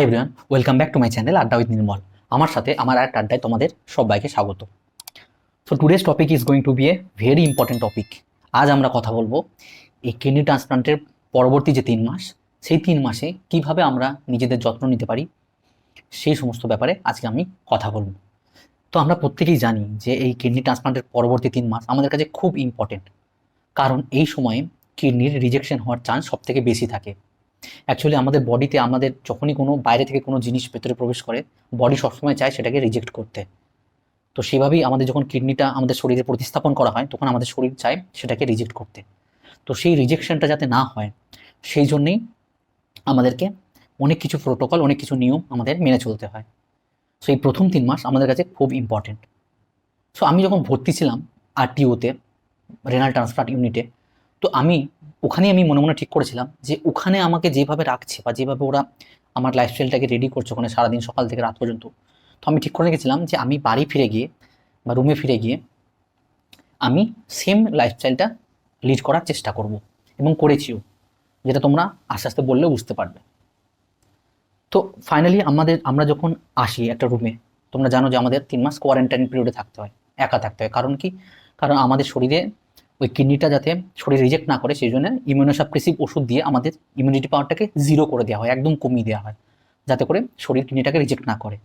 Hi everyone welcome back to my channel Adda with Nirmal আমার সাথে আমার এক আড্ডায় তোমাদের সবাইকে স্বাগত। So today's topic is going to be a very important topic আজ আমরা কথা বলব এই কিডনি ট্রান্সপ্লান্টের পরবর্তী যে তিন মাস, সেই তিন মাসে কীভাবে আমরা নিজেদের যত্ন নিতে পারি, সেই সমস্ত ব্যাপারে আজকে আমি কথা বলব। তো আমরা প্রত্যেকেই জানি যে এই কিডনি ট্রান্সপ্লান্টের পরবর্তী তিন মাস আমাদের কাছে খুব ইম্পর্টেন্ট কারণ এই সময়ে কিডনির রিজেকশন হওয়ার চান্স সব থেকে বেশি থাকে। অ্যাকচুয়ালি আমাদের বডিতে আমাদের যখনই কোনো বাইরে থেকে কোনো জিনিস ভেতরে প্রবেশ করে বডি সবসময় চায় সেটাকে রিজেক্ট করতে। তো সেভাবেই আমাদের যখন কিডনিটা আমাদের শরীরে প্রতিস্থাপন করা হয়, তখন আমাদের শরীর চায় সেটাকে রিজেক্ট করতে। তো সেই রিজেকশনটা যাতে না হয়, সেই জন্যেই আমাদেরকে অনেক কিছু প্রোটোকল অনেক কিছু নিয়ম আমাদের মেনে চলতে হয়। সো এই প্রথম তিন মাস আমাদের কাছে খুব ইম্পর্টেন্ট সো আমি যখন ভর্তি ছিলাম আরটিওতে রেনাল ট্রান্সপ্লান্ট ইউনিটে তো আমি ওখানে আমি মনে মনে ঠিক করেছিলাম যে ওখানে আমাকে যেভাবে রাখছে বা যেভাবে ওরা আমার লাইফস্টাইলটাকে রেডি করছে ওখানে সারাদিন সকাল থেকে রাত পর্যন্ত, তো আমি ঠিক করে রেখেছিলাম যে আমি বাড়ি ফিরে গিয়ে বা রুমে ফিরে গিয়ে আমি সেম লাইফস্টাইলটা লিড করার চেষ্টা করব এবং করেছিও, যেটা তোমরা আস্তে আস্তে বললেও বুঝতে পারবে। তো ফাইনালি আমাদের, আমরা যখন আসি একটা রুমে তোমরা জানো যে আমাদের তিন মাস কোয়ারেন্টাইন পিরিয়ডে থাকতে হয়, একা থাকতে হয়। কারণ কি? কারণ আমাদের শরীরে ওই কিডনিটা যাতে শরীর রিজেক্ট না করে, সেই জন্য ইমিউনোসাপ্রেসিভ ওষুধ দিয়ে আমাদের ইমিউনিটি পাওয়ারটাকে জিরো করে দেওয়া হয়, একদম কমিয়ে দেওয়া হয়, যাতে করে শরীর কিডনিটাকে রিজেক্ট না করে।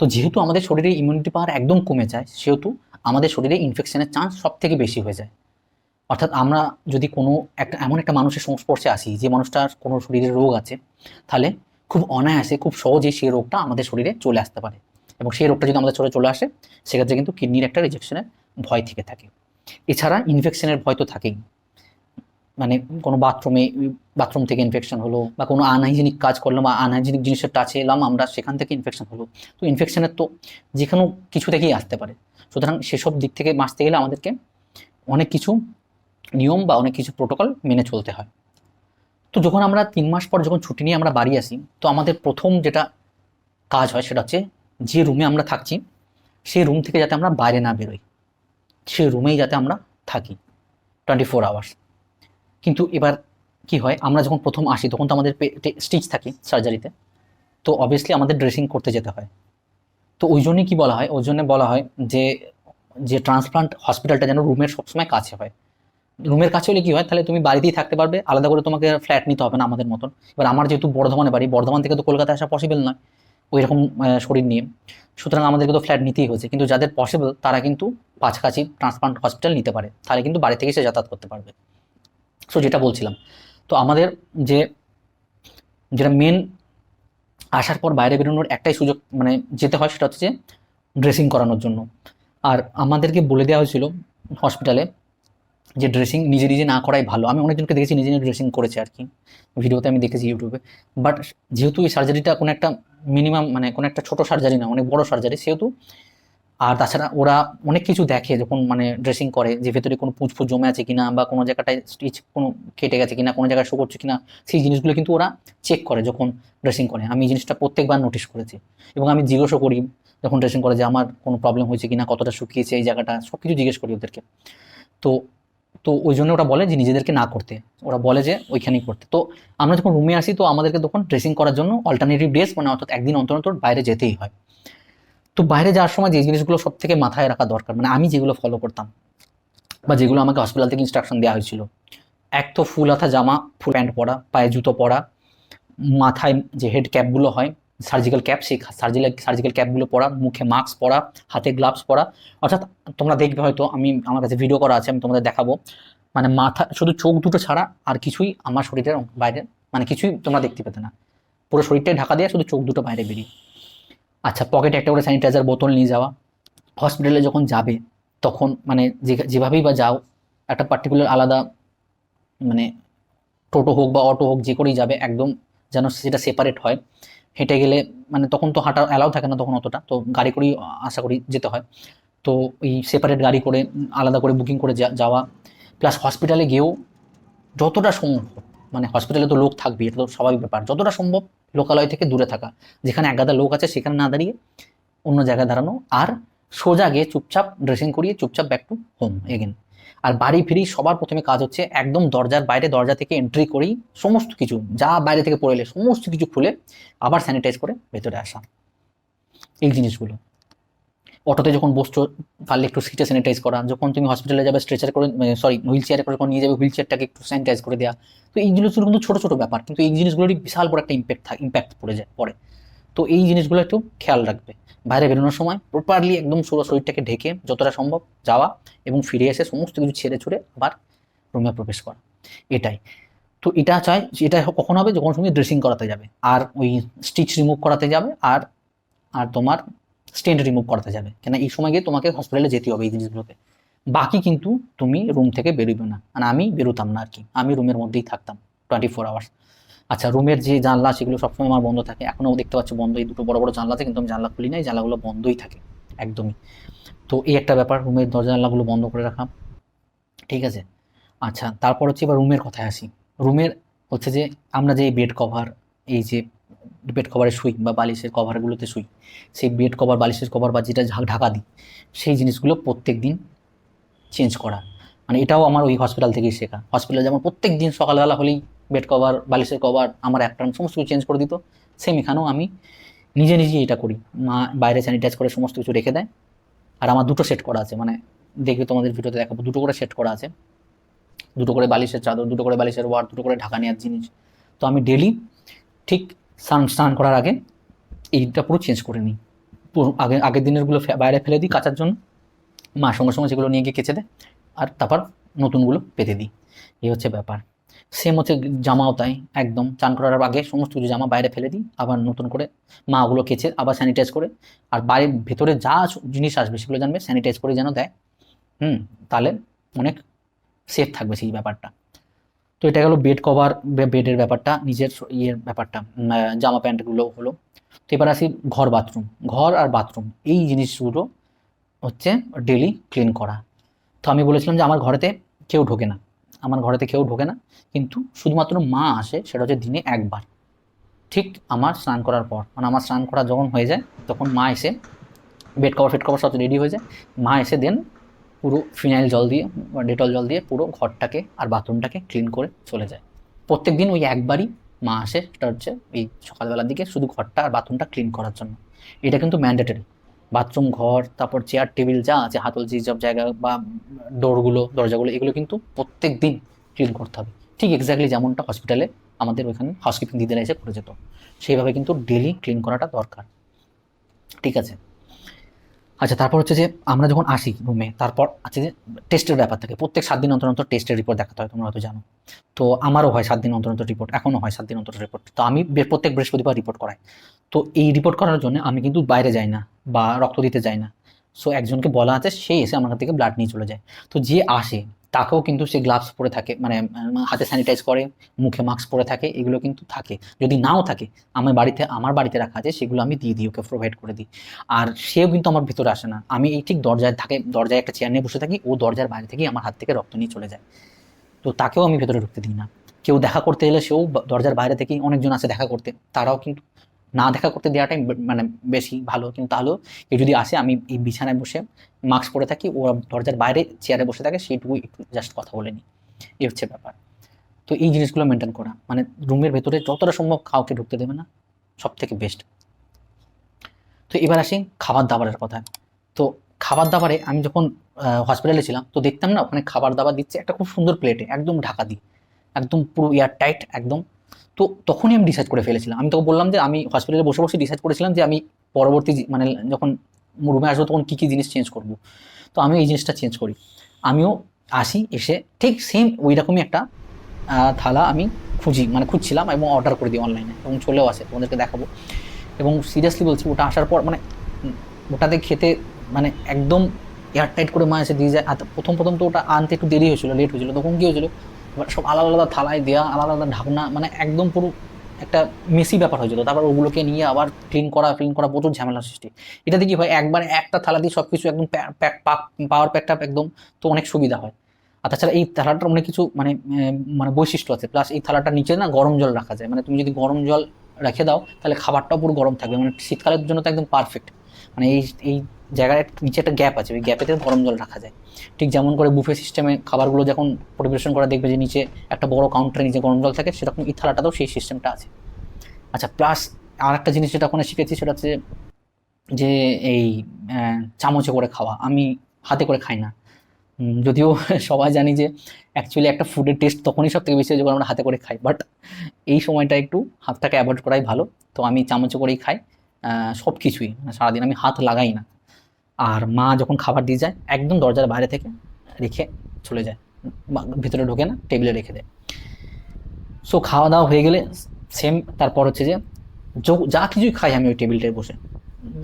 তো যেহেতু আমাদের শরীরে ইমিউনিটি পাওয়ার একদম কমে যায়, সেহেতু আমাদের শরীরে ইনফেকশনের চান্স সব থেকে বেশি হয়ে যায়। অর্থাৎ আমরা যদি কোনো একটা, এমন একটা মানুষের সংস্পর্শে আসি, যে মানুষটার কোনো শরীরে রোগ আছে, তাহলে খুব অনায়াসে, খুব সহজেই সেই রোগটা আমাদের শরীরে চলে আসতে পারে। এবং সেই রোগটা যদি আমাদের শরীরে চলে আসে, সেক্ষেত্রে কিন্তু কিডনির একটা রিজেকশনের ভয় থেকে থাকে। এছাড়া ইনফেকশনের ভয় তো থাকেই। মানে কোনো বাথরুমে বাথরুম থেকে ইনফেকশন হলো বা কোনো আনহাইজেনিক কাজ করলাম বা আনহাইজেনিক জিনিসের টাচে এলাম, আমরা সেখান থেকে ইনফেকশন হলো। তো ইনফেকশনের তো যে কোনো কিছু থেকেই আসতে পারে। সুতরাং সেসব দিক থেকে বাঁচতে গেলে আমাদেরকে অনেক কিছু নিয়ম বা অনেক কিছু প্রোটোকল মেনে চলতে হয়। তো যখন আমরা তিন মাস পর যখন ছুটি নিয়ে আমরা বাড়ি আসি, তো আমাদের প্রথম যেটা কাজ হয় সেটা হচ্ছে যে রুমে আমরা থাকছি, সেই রুম থেকে যাতে আমরা বাইরে না বেরোই। সেই রুমেই যাতে আমরা থাকি টোয়েন্টি ফোর আওয়ার্স কিন্তু এবার কি হয়, আমরা যখন প্রথম আসি, তখন তো আমাদের স্টিচ থাকে সার্জারিতে তো অবভিয়াসলি আমাদের ড্রেসিং করতে যেতে হয়। তো ওই জন্যই কী বলা হয়, ওই জন্য বলা হয় যে যে ট্রান্সপ্লান্ট হসপিটালটা যেন রুমের সবসময় কাছে হয়। রুমের কাছে হলে কী হয়, তাহলে তুমি বাড়িতেই থাকতে পারবে, আলাদা করে তোমাকে ফ্ল্যাট নিতে হবে না আমাদের মতন। এবার আমার যেহেতু বর্ধমানে বাড়ি, বর্ধমান থেকে তো কলকাতা আসা পসিবল নয়। ওই রকম শরীর নিয়ে। সুতরাং আমাদেরকে তো ফ্ল্যাট নিতেই হয়েছে। কিন্তু যাদের পসিবল তারা কিন্তু কাছাকাছি ট্রান্সপ্লান্ট হসপিটাল নিতে পারে। তাহলে কিন্তু বাড়ি থেকে সে যাতায়াত করতে পারবে। সো যেটা বলছিলাম। তো আমাদের যে, যেটা মেন আসার পর বাইরে বেরোনোর একটাই সুযোগ মানে যেতে হয় সেটা হচ্ছে ড্রেসিং করানোর জন্য। আর আমাদেরকে বলে দেওয়া হয়েছিল হসপিটালে যে ড্রেসিং নিজে নিজে না করাই ভালো। আমি অনেকজনকে দেখেছি নিজে নিজে ড্রেসিং করেছে আর কি। ভিডিওতে আমি দেখেছি ইউটিউবে বাট যেহেতু এই সার্জারিটা কোনো একটা মিনিমাম মানে কোনো একটা ছোটো সার্জারি না, অনেক বড় সার্জারি সেহেতু আর তাছাড়া ওরা অনেক কিছু দেখে যখন মানে ড্রেসিং করে, যে ভেতরে কোনো পুঁজ জমে আছে কিনা বা কোনো জায়গাটায় স্টিচ কোনো কেটে গেছে কিনা, কোনো জায়গায় শো করছে কিনা, সেই জিনিসগুলো কিন্তু ওরা চেক করে যখন ড্রেসিং করে। আমি এই জিনিসটা প্রত্যেকবার নোটিস করেছি। এবং আমি জিজ্ঞাসা করি যখন ড্রেসিং করে যে আমার কোনো প্রবলেম হয়েছে কিনা, কতটা শুকিয়েছে এই জায়গাটা সব কিছু জিজ্ঞেস করি ওদেরকে। তো তো ওই জন্য ওরা বলে যে নিজেদেরকে না করতে। ওরা বলে যে ওইখানেই করতে। তো আমরা যখন রুমে আসি, তো আমাদেরকে তখন ড্রেসিং করার জন্য অল্টারনেটিভ ডেজ মানে অর্থাৎ একদিন অন্তর অন্তর বাইরে যেতেই হয়। তো বাইরে যাওয়ার সময় যে জিনিসগুলো সব থেকে মাথায় রাখা দরকার মানে আমি যেগুলো ফলো করতাম বা যেগুলো আমাকে হসপিটাল থেকে ইনস্ট্রাকশন দেওয়া হয়েছিল। এক তো ফুল হাতা জামা ফুল প্যান্ট পরা, পায়ে জুতো পরা, মাথায় যে হেড ক্যাপগুলো হয় সার্জিক্যাল ক্যাপ সেই সার্জিক্যাল সার্জিক্যাল ক্যাপগুলো পরা মুখে মাস্ক পরা হাতে গ্লাভস পরা অর্থাৎ তোমরা দেখবে হয়তো আমি, আমার কাছে ভিডিও করা আছে, আমি তোমাদের দেখাবো। মানে মাথা, শুধু চোখ দুটো ছাড়া আর কিছুই আমার শরীরের বাইরে মানে কিছুই তোমরা দেখতে পেতে না। পুরো শরীরটাই ঢাকা দিয়ে শুধু চোখ দুটো বাইরে বেরিয়ে। আচ্ছা পকেটে একটা করে স্যানিটাইজার বোতল নিয়ে যাওয়া। হসপিটালে যখন যাবে, তখন মানে যেভাবেই বা যাও, একটা পার্টিকুলার আলাদা মানে টোটো হোক বা অটো হোক, যে করেই যাবে, একদম যেন সেটা সেপারেট হয়। হেঁটে গেলে মানে তখন তো হাঁটা অ্যালাউ থাকে না তখন অতটা। তো গাড়ি করেই আশা করি যেতে হয়। তো এই সেপারেট গাড়ি করে, আলাদা করে বুকিং করে যাওয়া প্লাস হসপিটালে গিয়েও যতটা সম্ভব মানে হসপিটালে তো লোক থাকবে এটা তো স্বাভাবিক ব্যাপার। যতটা সম্ভব লোকালয় থেকে দূরে থাকা। যেখানে একগাদা লোক আছে সেখানে না দাঁড়িয়ে অন্য জায়গায় দাঁড়ানো, আর সোজা গিয়ে চুপচাপ ড্রেসিং করিয়ে চুপচাপ ব্যাক টু হোম এগেন আর বাড়ি ফিরেই সবার প্রথমে কাজ হচ্ছে একদম দরজার বাইরে, দরজা থেকে এন্ট্রি করেই সমস্ত কিছু, যা বাইরে থেকে পড়ে এলে সমস্ত কিছু খুলে আবার স্যানিটাইজ করে ভেতরে আসা। এই জিনিসগুলো। অটোতে যখন বসছো, পারলে একটু সিটে স্যানিটাইজ করা, যখন তুমি হসপিটালে যাবে স্ট্রেচার করে সরি হুইল চেয়ারে করে নিয়ে যাবে হুইল চেয়ারটাকে একটু স্যানিটাইজ করে দেওয়া তো এই জিনিসগুলো কিন্তু ছোটো ছোটো ব্যাপার, কিন্তু এই জিনিসগুলোরই বিশাল বড় একটা ইম্প্যাক্ট থাকে ইম্প্যাক্ট পড়ে যায়, পড়ে। তো এই জিনিসগুলো একটু খেয়াল রাখবে। বাইরে বেরোনোর সময় প্রপারলি একদম পুরো শরীরটাকে ঢেকে যতটা সম্ভব যাওয়া এবং ফিরে এসে সমস্ত কিছু ছেড়ে ছুড়ে আবার রুমে প্রবেশ করা। এটাই। তো এটা চাই এটা কখন হবে? যখন তুমি ড্রেসিং করাতে যাবে। আর ওই স্টিচ রিমুভ করাতে যাবে আর আর তোমার স্টেন্ট রিমুভ করাতে যাবে। কেন এই সময় গিয়ে তোমাকে হসপিটালে যেতে হবে এই জিনিসগুলোতে বাকি কিন্তু তুমি রুম থেকে বেরোবে না। মানে আমি বেরোতাম না আর কি। আমি রুমের মধ্যেই থাকতাম টোয়েন্টি ফোর আওয়ার্স আচ্ছা রুমের যে জানলা সেগুলো সবসময় আমার বন্ধ থাকে। এখনও দেখতে পাচ্ছ বন্ধ, এই দুটো বড় বড় জানলা আছে, কিন্তু আমি জানলা খুলি নাই, জানলাগুলো বন্ধই থাকে, একদমই। তো এই একটা ব্যাপার, রুমের দরজা জানলাগুলো বন্ধ করে রাখা। ঠিক আছে? আচ্ছা তারপর হচ্ছে এবার রুমের কথায় আসি। রুমের হচ্ছে যে, আমরা যে বেড কভার, এই যে বেড কভারে শুই বা বালিশের কভারগুলোতে শুই, সেই বেড কভার, বালিশের কভার বা যেটা ঝা- ঢাকা দিই, সেই জিনিসগুলো প্রত্যেক দিন চেঞ্জ করা। মানে এটাও আমার ওই হসপিটাল থেকেই শেখা। হসপিটালে যেমন প্রত্যেক দিন সকালবেলা হলেই বেড কভার বালিশের কভার আমার একটা সমস্ত কিছু চেঞ্জ করে দিত। সেম এখানেও আমি নিজে নিজেই এটা করি। মা বাইরে স্যানিটাইজ করে সমস্ত কিছু রেখে দেয়। আর আমার দুটো সেট করা আছে মানে দেখবে তোমাদের ভিডিওতে দেখাবো, দুটো করে সেট করা আছে। দুটো করে বালিশের চাদর, দুটো করে বালিশের ওয়ার দুটো করে ঢাকা নেওয়ার জিনিস। তো আমি ডেলি ঠিক স্নান স্নান করার আগে এইটা পুরো চেঞ্জ করে নিই। পুরো আগে, আগের দিনেরগুলো বাইরে ফেলে দিই কাচার জন্য। মা সঙ্গে সঙ্গে সেগুলো নিয়ে গিয়ে কেচে দেয়। আর তারপর নতুনগুলো পেতে দিই। এই হচ্ছে ব্যাপার। সেম হচ্ছে জামাও তাই, একদম। চান করার আগে সমস্ত কিছু জামা বাইরে ফেলে দিই, আবার নতুন করে মা ওগুলো কেচে, আবার স্যানিটাইজ করে। আর বাড়ির ভেতরে যা জিনিস আসবে সেগুলো জানবে স্যানিটাইজ করে যেন দেয়। হুম, তাহলে অনেক সেফ থাকবে সেই ব্যাপারটা। তো এটা গেলো বেড কভার বেডের ব্যাপারটা, নিজের ইয়ের ব্যাপারটা জামা প্যান্টগুলো হলো। তো এবার আসি ঘর বাথরুম ঘর আর বাথরুম এই জিনিসগুলো হচ্ছে ডেলি ক্লিন করা। তো আমি বলেছিলাম যে আমার ঘরেতে কেউ ঢোকে না। আমার ঘরেতে কেউ ঢোকে না, কিন্তু শুধুমাত্র মা আসে, সেটা হচ্ছে দিনে একবার। ঠিক আমার স্নান করার পর মানে আমার স্নান করা যখন হয়ে যায়, তখন মা এসে বেড কভার ফেড কভার সব রেডি হয়ে যায়। মা এসে দেন পুরো ফিনাইল জল দিয়ে বা ডেটল জল দিয়ে পুরো ঘরটাকে আর বাথরুমটাকে ক্লিন করে চলে যায়। প্রত্যেক দিন ওই একবারই মা আসে, সেটা হচ্ছে এই সকালবেলার দিকে শুধু ঘরটা আর বাথরুমটা ক্লিন করার জন্য। এটা কিন্তু ম্যান্ডেটরি বাথরুম ঘর, তারপর চেয়ার টেবিল যা আছে, হাতল যে সব জায়গা বা ডোরগুলো, দরজাগুলো, এগুলো কিন্তু প্রত্যেক দিন ক্লিন করতে হবে। ঠিক এক্স্যাক্টলি যেমনটা হসপিটালে আমাদের ওইখানে হাউসকিপিং দিদিরা এসে করে যেত সেইভাবে কিন্তু ডেলি ক্লিন করাটা দরকার। ঠিক আছে? আচ্ছা তারপর হচ্ছে যে আমরা যখন আসি রুমে তারপর আছে যে টেস্টের ব্যাপার থাকে। প্রত্যেক সাত দিন অন্তর অন্তর টেস্টের রিপোর্ট দেখাতে হয়, তোমরা হয়তো জানো। তো আমারও হয় সাত দিন অন্তর অন্তর রিপোর্ট এখনও হয় সাত দিন অন্তর রিপোর্ট তো আমি প্রত্যেক বৃহস্পতিবার রিপোর্ট করাই। তো এই রিপোর্ট করার জন্য আমি কিন্তু বাইরে যাই না বা রক্ত দিতে যাই না। সো একজনকে বলা আছে, সে এসে আমার থেকে ব্লাড নিয়ে চলে যায়। তো যে আসে, তাকেও কিন্তু সে গ্লাভস পরে থাকে মানে হাতে স্যানিটাইজ করে, মুখে মাস্ক পরে থাকে, এগুলো কিন্তু থাকে। যদি নাও থাকে, আমার বাড়িতে আমার বাড়িতে রাখা আছে, সেগুলো আমি দিয়ে দিই, ওকে প্রোভাইড করে দিই। আর সেও কিন্তু আমার ভিতরে আসে না। আমি এই ঠিক দরজায় থাকে, দরজায় একটা চেয়ার নিয়ে বসে থাকি, ও দরজার বাইরে থেকেই আমার হাত থেকে রক্ত নিয়ে চলে যায়। তো তাকেও আমি ভেতরে ঢুকতে দিই না। কেউ দেখা করতে এলে সেও দরজার বাইরে থেকেই অনেকজন আসে দেখা করতে। তারাও কিন্তু না দেখা করতে দেওয়াটাই মানে বেশি ভালো। কিন্তু তাহলেও কেউ যদি আসে, আমি এই বিছানায় বসে মাস্ক পরে থাকি ও দরজার বাইরে চেয়ারে বসে থাকে, সেইটুকু একটু জাস্ট কথা বলে নিই। এই হচ্ছে ব্যাপার। তো এই জিনিসগুলো মেনটেন করা। মানে রুমের ভেতরে যতটা সম্ভব কাউকে ঢুকতে দেবে না সব থেকে বেস্ট তো এবার আসি খাবার দাবারের কথা তো খাবার দাবারে আমি যখন হসপিটালে ছিলাম, তো দেখতাম না, ওখানে খাবার দাবার দিচ্ছে একটা খুব সুন্দর প্লেটে একদম ঢাকা দিই একদম পুরো এয়ার টাইট একদম তো তখনই আমি ডিসাইড করে ফেলেছিলাম। আমি তোকে বললাম যে, আমি হসপিটালে বসে বসে ডিসাইড করেছিলাম যে, আমি পরবর্তী মানে যখন রুমে আসব তখন কী কী জিনিস চেঞ্জ করব। তো আমি এই জিনিসটা চেঞ্জ করি। আমিও আসি, এসে ঠিক সেম ওই রকমই একটা থালা আমি খুঁজি মানে খুঁজছিলাম এবং অর্ডার করে দিই অনলাইনে এবং চলেও আসে, তোমাদেরকে দেখাবো। এবং সিরিয়াসলি বলছি, ওটা আসার পর মানে ওটাতে খেতে মানে একদম এয়ার টাইট করে মা এসে দিয়ে যায়। প্রথম প্রথম তো ওটা আনতে একটু দেরি হয়েছিল লেট হয়েছিল, তখন কী হয়েছিল? সব আলাদা আলাদা থালায় দেওয়া আলাদা আলাদা ঢাকনা মানে একদম পুরো একটা মেসি ব্যাপার হয়ে যেত। তারপর ওগুলোকে নিয়ে আবার ক্লিন করা ক্লিন করা প্রচুর ঝামেলা সৃষ্টি। এটাতে কি হয়, একবার একটা থালা দিয়ে সব কিছু একদম পাওয়ার প্যাকটা একদম তো অনেক সুবিধা হয়। আর তাছাড়া এই থালাটার অনেক কিছু মানে মানে বৈশিষ্ট্য আছে। প্লাস এই থালাটার নিচে না গরম জল রাখা যায়। মানে তুমি যদি গরম জল রেখে দাও, তাহলে খাবারটাও পুরো গরম থাকবে। মানে শীতকালের জন্য তো একদম পারফেক্ট মানে এই এই জায়গায় নিচে একটা গ্যাপ আছে, ওই গ্যাপেতে গরম জল রাখা যায়। ঠিক যেমন করে বুফে সিস্টেমে খাবারগুলো যখন পরিবেশন করা দেখবে যে নিচে একটা বড় কাউন্টারে নিচে গরম জল থাকে, সেরকম এই থালাটাতেও সেই সিস্টেমটা আছে। আচ্ছা প্লাস আর একটা জিনিস যেটা ওখানে শিখেছি, সেটা হচ্ছে যে এই চামচে করে খাওয়া। আমি হাতে করে খাই না। যদিও সবাই জানি যে অ্যাকচুয়ালি একটা ফুডের টেস্ট তখনই সব থেকে বেশি যখন আমরা হাতে করে খাই। বাট এই সময়টা একটু হাতটাকে অ্যাভয়েড করাই ভালো। তো আমি চামচে করেই খাই। সব কিছুই মানে সারাদিন আমি হাত লাগাই না। আর মা যখন খাবার দিয়ে যায়, একদম দরজার বাইরে থেকে রেখে চলে যায়। ভিতরে ঢোকে না, টেবিলে রেখে দেয়। সো খাওয়া দাওয়া হয়ে গেলে সেম তারপর হচ্ছে যে যো- কিছুই খাই আমি ওই টেবিলটায় বসে।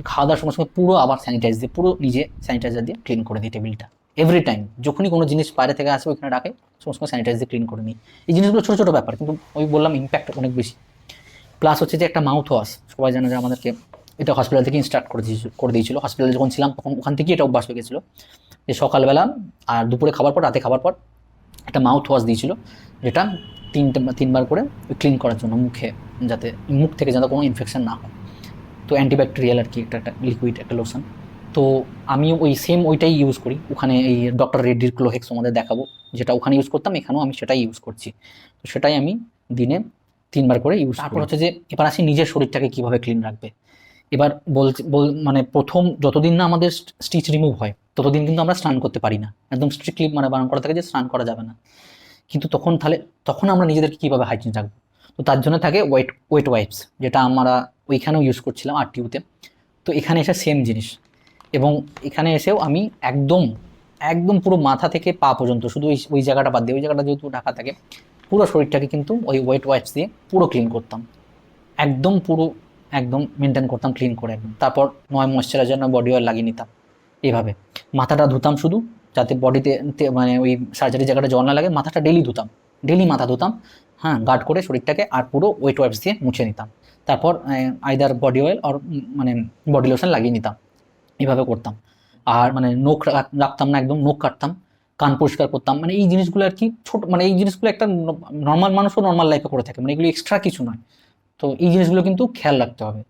খাওয়া দাওয়ার সময় সঙ্গে পুরো আবার স্যানিটাইজ দিয়ে, পুরো নিজে স্যানিটাইজার দিয়ে ক্লিন করে দিই টেবিলটা। এভরি টাইম যখনই কোনো জিনিস বাইরে থেকে আসে, ওইখানে রাখে সমস্ত স্যানিটাইজ দিয়ে ক্লিন করে নিই। এই জিনিসগুলো ছোটো ছোটো ব্যাপার, কিন্তু ওই বললাম ইম্প্যাক্ট অনেক বেশি। প্লাস হচ্ছে যে একটা মাউথ ওয়াশ সবাই জানে যে আমাদেরকে এটা হসপিটাল থেকে ইনস্টার্ট করে দিয়েছিল করে দিয়েছিল। হসপিটালে যখন ছিলাম, তখন ওখান থেকেই এটা অভ্যাস হয়ে গেছিল। যে সকালবেলা আর দুপুরে খাবার পর, রাতে খাবার পর একটা মাউথ ওয়াশ দিয়েছিল, যেটা তিনটে, তিনবার করে ক্লিন করার জন্য মুখে, যাতে মুখ থেকে যাতে কোনো ইনফেকশান না হয়। তো অ্যান্টিব্যাকটেরিয়াল আর কি একটা একটা লিকুইড একটা লোশন তো আমি ওই সেম ওইটাই ইউজ করি। ওখানে এই ডক্টর রেড্ডির ক্লোহেক্স আমাদের দেখাবো। যেটা ওখানে ইউজ করতাম, এখানেও আমি সেটাই ইউজ করছি। তো সেটাই আমি দিনে তিনবার করে ইউজ তারপর হচ্ছে যে এবার আসি নিজের শরীরটাকে কীভাবে ক্লিন রাখবে। এবার বলছে বল মানে প্রথম যতদিন না আমাদের স্টিচ রিমুভ হয় ততদিন কিন্তু আমরা স্নান করতে পারি না। একদম স্ট্রিক্টলি মানে বারণ করা থাকে যে স্নান করা যাবে না। কিন্তু তখন তাহলে তখন আমরা নিজেদেরকে কীভাবে হাইজিন রাখব? তো তার জন্য থাকে ওয়েট ওয়েট ওয়াইপস যেটা আমরা ওইখানেও ইউজ করছিলাম আর টিউতে তো এখানে এসে সেম জিনিস। এবং এখানে এসেও আমি একদম একদম পুরো মাথা থেকে পা পর্যন্ত শুধু ওই ওই জায়গাটা বাদ দিয়ে ওই জায়গাটা যেহেতু ঢাকা থাকে পুরো শরীরটাকে কিন্তু ওই ওয়েট ওয়াইপস দিয়ে পুরো ক্লিন করতাম। একদম পুরো, একদম মেনটেন করতাম ক্লিন করে একদম। তারপর নয় ময়শ্চারাইজার নয় বডি অয়েল লাগিয়ে নিতাম এভাবে। মাথাটা ধুতাম শুধু, যাতে বডিতে মানে ওই সার্জারি জায়গাটা জল না লাগে, মাথাটা ডেলি ধুতাম। ডেলি মাথা ধুতাম হ্যাঁ গার্ড করে শরীরটাকে আর পুরো ওয়েট ওয়াইপস দিয়ে মুছে নিতাম। তারপর আইদার বডি অয়েল আর মানে বডি লোশন লাগিয়ে নিতাম। এভাবে করতাম। আর মানে নখ রাখ- রাখতাম না, একদম নখ কাটতাম। কান পরিষ্কার করতাম। মানে এই জিনিসগুলো আর কি ছোট মানে এই জিনিসগুলো একটা নর্মাল মানুষও নর্মাল লাইফে করে থাকে। মানে এগুলো এক্সট্রা কিছু নয়। তো এই জিনিসগুলো কিন্তু খেয়াল রাখতে হবে।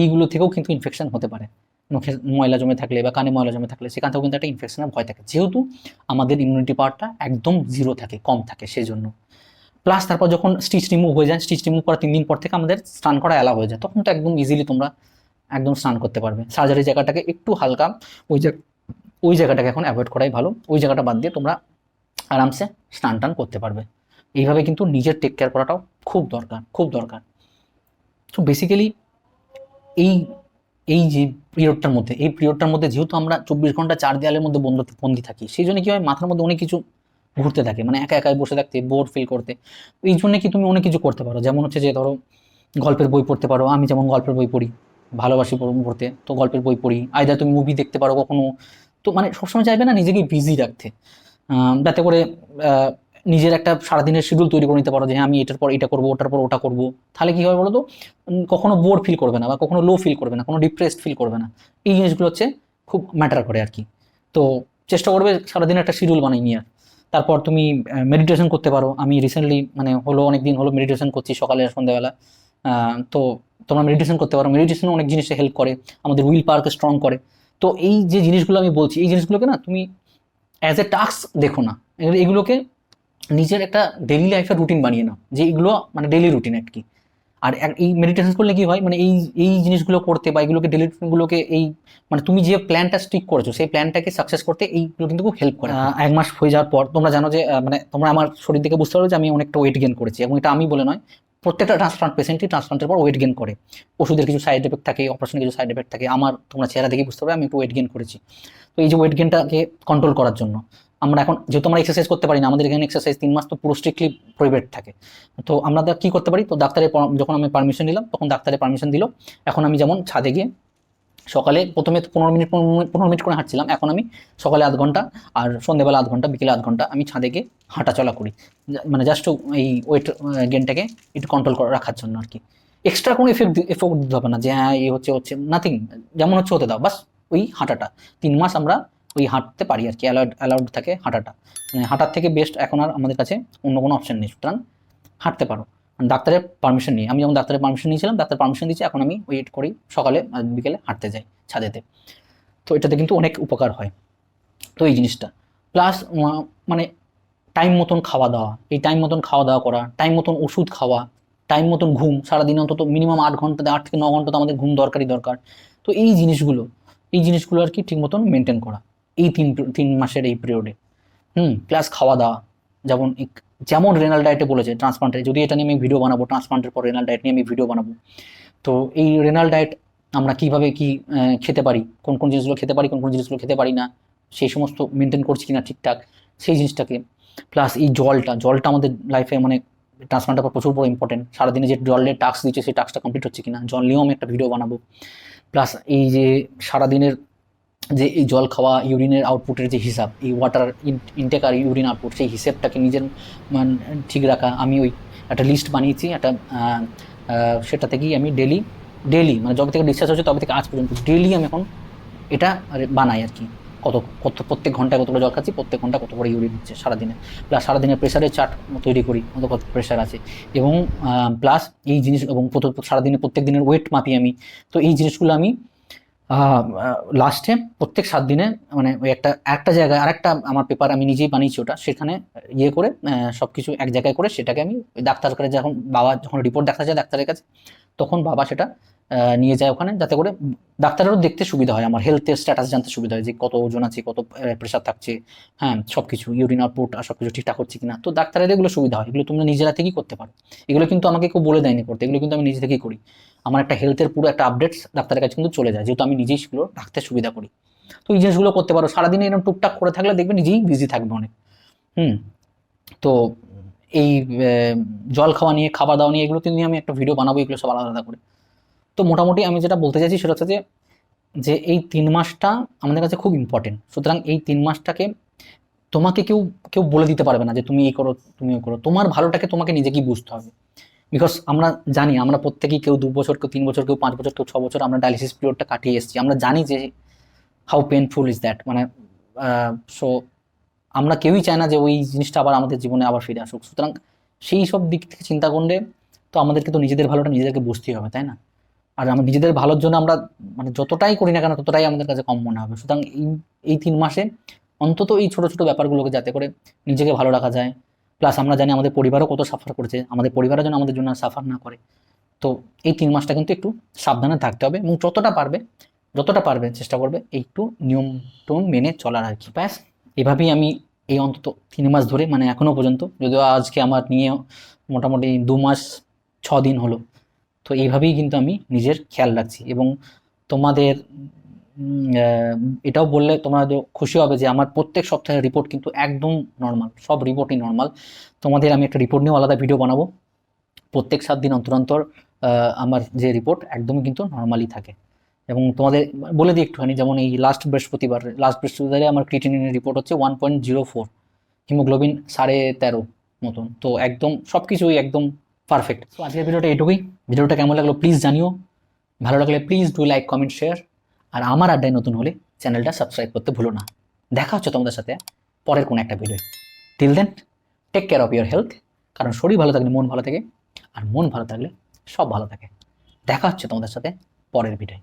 এইগুলো থেকেও কিন্তু ইনফেকশন হতে পারে। মুখে ময়লা জমে থাকলে বা কানে ময়লা জমে থাকলে সেখান থেকেও কিন্তু একটা ইনফেকশনের ভয় থাকে। যেহেতু আমাদের ইমিউনিটি পাওয়ারটা একদম জিরো থাকে, কম থাকে সেই জন্য প্লাস তারপর যখন স্টিচ রিমুভ হয়ে যায় স্টিচ রিমুভ করার তিন দিন পর থেকে আমাদের স্নান করা অ্যালাউ হয়ে যায়। তখন তো একদম ইজিলি তোমরা একদম স্নান করতে পারবে। সার্জারি জায়গাটাকে একটু হালকা ওই যে ওই জায়গাটাকে এখন অ্যাভয়েড করাই ভালো। ওই জায়গাটা বাদ দিয়ে তোমরা আরামসে স্নান টান করতে পারবে। এইভাবে কিন্তু নিজের টেক কেয়ার করাটাও খুব দরকার খুব দরকার। তো বেসিক্যালি এই এই যে পিরিয়ডটার মধ্যে, এই পিরিয়ডটার মধ্যে যেহেতু আমরা চব্বিশ ঘণ্টা চার দেয়ালের মধ্যে বন্ধ, বন্দি থাকি, সেই জন্য কি হয়, মাথার মধ্যে অনেক কিছু ঘুরতে থাকে। মানে একা একাই বসে থাকতে বোর ফিল করতে। এই জন্য কি তুমি অনেক কিছু করতে পারো। যেমন হচ্ছে যে ধরো গল্পের বই পড়তে পারো। আমি যেমন গল্পের বই পড়ি, ভালোবাসি পড়- পড়তে। তো গল্পের বই পড়ি। আইদার তুমি মুভি দেখতে পারো কখনো তো মানে সবসময় চাইবে না নিজেকে বিজি রাখতে। যাতে করে নিজের একটা সারাদিনের শিডিউল তৈরি করে নিতে পারো যে হ্যাঁ আমি এটার পর এটা করব, ওটার পর ওটা করব। তাহলে কী হবে বলো তো কখনো বোর ফিল করবে না বা কখনো লো ফিল করবে না কোনো ডিপ্রেসড ফিল করবে না। এই জিনিসগুলো হচ্ছে খুব ম্যাটার করে আর কি। তো চেষ্টা করবে সারাদিন একটা শিডিউল বানিয়ে নিয়ে তারপর তুমি মেডিটেশন করতে পারো। আমি রিসেন্টলি মানে হলো অনেক দিন হলো মেডিটেশন করছি সকালে সন্ধ্যাবেলা। তো তোমরা মেডিটেশন করতে পারো। মেডিটেশন অনেক জিনিসে হেল্প করে। আমাদের উইল পাওয়ারকে স্ট্রং করে। তো এই যে জিনিসগুলো আমি বলছি, এই জিনিসগুলোকে না তুমি অ্যাজ এ টাস্ক দেখো না। এগুলোকে নিজের একটা ডেইলি লাইফের রুটিন বানিয়ে নাও, যে এগুলো মানে ডেইলি রুটিন আর কি। আর এই মেডিটেশন করলে কি হয় মানে এই এই জিনিসগুলো করতে বা এগুলোকে ডেলি রুটিনগুলোকে এই মানে তুমি যে প্ল্যানটা স্টিক করেছ, সেই প্ল্যানটাকে সাকসেস করতে এইগুলো কিন্তু খুব হেল্প করে। এক মাস হয়ে যাওয়ার পর তোমরা জানো যে মানে তোমরা আমার শরীর থেকে বুঝতে পারো যে আমি অনেকটা ওয়েট গেন করেছি, এবং এটা আমি বলে নয় প্রত্যেকটা ট্রান্সপ্লান্ট পেশেন্টই ট্রান্সপ্লান্টের পর ওয়েট গেন করে। ওষুধের কিছু সাইড এফেক্ট থাকে অপারেশনের কিছু সাইড এফেক্ট থাকে, আমার তোমরা চেহারা দেখে বুঝতে পারবে আমি একটু ওয়েট গেন করেছি। তো এই যে ওয়েট গেনটাকে কন্ট্রোল করার জন্য, আমরা এখন যেহেতু আমরা এক্সারসাইজ করতে পারি না, আমাদের এখানে এক্সারসাইজ তিন মাস তো পুরো স্ট্রিক্টলি প্রাইভেট থাকে। তো আমরা কি করতে পারি? তো ডাক্তারের যখন আমি পারমিশন নিলাম, তখন ডাক্তারের পারমিশন দিল। এখন আমি যেমন ছাদে গিয়ে সকালে প্রথমে পনেরো মিনিট, পনেরো মিনিট- করে হাঁটছিলাম। এখন আমি সকালে আধ ঘণ্টা আর সন্ধ্যেবেলা আধ ঘণ্টা, বিকেলে আধ ঘণ্টা আমি ছাদে গিয়ে হাঁটা চলা করি মানে জাস্ট এই ওয়েট গেনটাকে একটু কন্ট্রোল করে রাখার জন্য আর কি। এক্সট্রা কোনো এফেক্ট এফেক্ট দিতে হবে না যে হ্যাঁ এই হচ্ছে হচ্ছে নাথিং যেমন হচ্ছে হতে দাও। বাস ওই হাঁটাটা। তিন মাস আমরা ওই হাঁটতে পারি আর কি অ্যালাউড অ্যালাউড থাকে হাঁটাটা। মানে হাঁটার থেকে বেস্ট এখন আর আমাদের কাছে অন্য কোনো অপশন নেই। সুতরাং হাঁটতে পারো। ডাক্তারের পারমিশন নিয়ে। আমি যেমন ডাক্তারের পারমিশন নিয়েছিলাম, ডাক্তার পারমিশন দিচ্ছে এখন আমি ওয়েট করি সকালে বিকেলে হাঁটতে যাই ছাদেতে। তো এটাতে কিন্তু অনেক উপকার হয়। তো এই জিনিসটা। প্লাস মানে টাইম মতন খাওয়া দাওয়া। এই টাইম মতন খাওয়া দাওয়া করা টাইম মতন ওষুধ খাওয়া টাইম মতন ঘুম। সারাদিন অন্তত মিনিমাম আট ঘণ্টা আট থেকে ন ঘণ্টা তো আমাদের ঘুম দরকারই দরকার। তো এই জিনিসগুলো এই জিনিসগুলো আর কি ঠিক মতন মেনটেন করা। এই তিন তিন মাসের এই পিরিয়ডে হুম প্লাস খাওয়া দাওয়া। যেমন যেমন রেনাল ডায়েটে বলেছে ট্রান্সপ্লান্টে যদি এটা নিয়ে আমি ভিডিও বানাবো ট্রান্সপ্লান্টের পর রেনাল ডায়েট নিয়ে আমি ভিডিও বানাবো। তো এই রেনাল ডায়েট আমরা কীভাবে কি খেতে পারি, কোন কোন জিনিসগুলো খেতে পারি, কোন কোন জিনিসগুলো খেতে পারি না, সেই সমস্ত মেনটেন করছি কিনা ঠিকঠাক, সেই জিনিসটাকে প্লাস এই জলটা জলটা আমাদের লাইফে মানে ট্রান্সপ্লান্টের পর প্রচুর বড় ইম্পর্টেন্ট সারাদিনে যে জলের টাস্ক দিচ্ছে, সেই টাস্কটা কমপ্লিট হচ্ছে কিনা, জল নিয়েও আমি একটা ভিডিও বানাবো। প্লাস এই যে সারাদিনের যে এই জল খাওয়া, ইউরিনের আউটপুটের যে হিসাব, এই ওয়াটার ইনটেক আর ইউরিন আউটপুট সেই হিসেবটাকে নিজের মান ঠিক রাখা। আমি ওই একটা লিস্ট বানিয়েছি, একটা সেটা থেকেই আমি ডেলি ডেলি মানে যবে থেকে ডিসচার্জ হচ্ছে তবে থেকে আজ পর্যন্ত ডেলি আমি এখন এটা বানাই আর কি। কত কত, প্রত্যেক ঘন্টায় কত করে জল খাচ্ছি, প্রত্যেক ঘণ্টা কত করে ইউরিন হচ্ছে সারাদিনে। প্লাস সারাদিনের প্রেশারের চার্ট তৈরি করি, কত কত প্রেশার আছে। এবং প্লাস এই জিনিস, এবং সারাদিনে প্রত্যেক দিনের ওয়েট মাপি আমি। তো এই জিনিসগুলো আমি লাস্টে প্রত্যেক সাত দিনে মানে ওই একটা একটা জায়গায়, আরেকটা আমার পেপার আমি নিজেই বানিয়েছি ওটা, সেখানে ইয়ে করে সব কিছু এক জায়গায় করে সেটাকে আমি ডাক্তার কাছে যখন বাবা, যখন রিপোর্ট দেখা যায় ডাক্তারের কাছে, তখন বাবা সেটা নিয়ে যায় ওখানে, যাতে করে ডাক্তারেরও দেখতে সুবিধা হয়। আমার হেলথের স্ট্যাটাস জানতে সুবিধা হয় যে কত ওজন আছে, কত প্রেশার থাকছে হ্যাঁ সব কিছু ইউরিন আউটপুট আর সব কিছু ঠিকঠাক হচ্ছে কিনা। তো ডাক্তারের এগুলো সুবিধা হয়। এগুলো তোমরা নিজেরা থেকেই করতে পারো। এগুলো কিন্তু আমাকে কেউ বলে দেয়নি করতে। এগুলো কিন্তু আমি নিজে থেকেই করি। আমার একটা হেলথের পুরো একটা আপডেটস ডাক্তারের কাছে কিন্তু চলে যায়। যেহেতু আমি নিজেই সেগুলো রাখতে সুবিধা করি। তো এই জিনিসগুলো করতে পারো। সারাদিনে এরকম টুকটাক করে থাকলে দেখবে নিজেই বিজি থাকবে অনেক। হুম। তো এই জল খাওয়া নিয়ে, খাবার দাওয়া নিয়ে এগুলোতে নিয়ে আমি একটা ভিডিও বানাবো। এগুলো সব আলাদা আলাদা করে। তো মোটামুটি আমি যেটা বলতে চাইছি সেটা হচ্ছে যে এই তিন মাসটা আমাদের কাছে খুব ইম্পর্টেন্ট সুতরাং এই তিন মাসটাকে তোমাকে কেউ কেউ বলে দিতে পারবে না যে তুমি এই করো, তুমি ও করো। তোমার ভালোটাকে তোমাকে নিজেকেই বুঝতে হবে। বিকজ আমরা জানি, আমরা প্রত্যেকেই কেউ দু বছর, কেউ তিন বছর, কেউ পাঁচ বছর, কেউ ছ বছর আমরা ডায়ালিসিস পিরিয়ডটা কাটিয়ে এসেছি। আমরা জানি যে হাউ পেনফুল ইজ দ্যাট মানে সো আমরা কেউই চাই না যে ওই জিনিসটা আবার আমাদের জীবনে আবার ফিরে আসুক। সুতরাং সেই সব দিক থেকে চিন্তা করলে তো আমাদেরকে তো নিজেদের ভালোটা নিজেদেরকে বুঝতেই হবে, তাই না? আর আমরা নিজেদের ভালোর জন্য আমরা মানে যতটাই করি না কেন, ততটাই আমাদের কাছে কম মনে হবে। সুতরাং এই এই তিন মাসে অন্তত এই ছোট ছোট ব্যাপারগুলোকে যাতে করে নিজেকে ভালো রাখা যায়। প্লাস আমরা জানি আমাদের পরিবারও কত সাফার করেছে, আমাদের পরিবারও যেন আমাদের জন্য সাফার না করে। তো এই তিন মাসটা কিন্তু একটু সাবধানে থাকতে হবে এবং যতটা পারবে যতটা পারবে চেষ্টা করবে একটু নিয়ম টোন মেনে চলার আর কি। ব্যাস, এভাবেই আমি এই অন্তত তিন মাস ধরে মানে এখনও পর্যন্ত, যদিও আজকে আমার নিয়ে মোটামুটি দু মাস, ছ দিন হলো। তো এইভাবেই কিন্তু আমি নিজের খেয়াল রাখছি এবং তোমাদের এটাও বললে তোমরা খুশি হবে যে আমার প্রত্যেক সপ্তাহের রিপোর্ট কিন্তু একদম নর্মাল সব রিপোর্টই নর্মাল তোমাদের আমি একটা রিপোর্ট নিয়েও আলাদা ভিডিও বানাবো। প্রত্যেক সাত দিন অন্তর অন্তর আমার যে রিপোর্ট একদমই কিন্তু নর্মালি থাকে। এবং তোমাদের বলে দিই একটুখানি, যেমন এই লাস্ট বৃহস্পতিবার লাস্ট বৃহস্পতিবারে আমার ক্রিটিনিনের রিপোর্ট হচ্ছে one point zero four haemoglobin সাড়ে তেরো মতন। তো একদম সব কিছুই একদম পারফেক্ট তো আজকের ভিডিওটা এটুকুই। ভিডিওটা কেমন লাগল প্লিজ জানিও। ভালো লাগলে please do like comment share আর আমার আড্ডায় নতুন হলে চ্যানেলটা সাবস্ক্রাইব করতে ভুলো না। দেখা হচ্ছে তোমাদের সাথে পরের কোনো একটা video till then take care of your health কারণ শরীর ভালো থাকলে মন ভালো থাকে, আর মন ভালো থাকলে সব ভালো থাকে। দেখা হচ্ছে তোমাদের সাথে পরের ভিডিও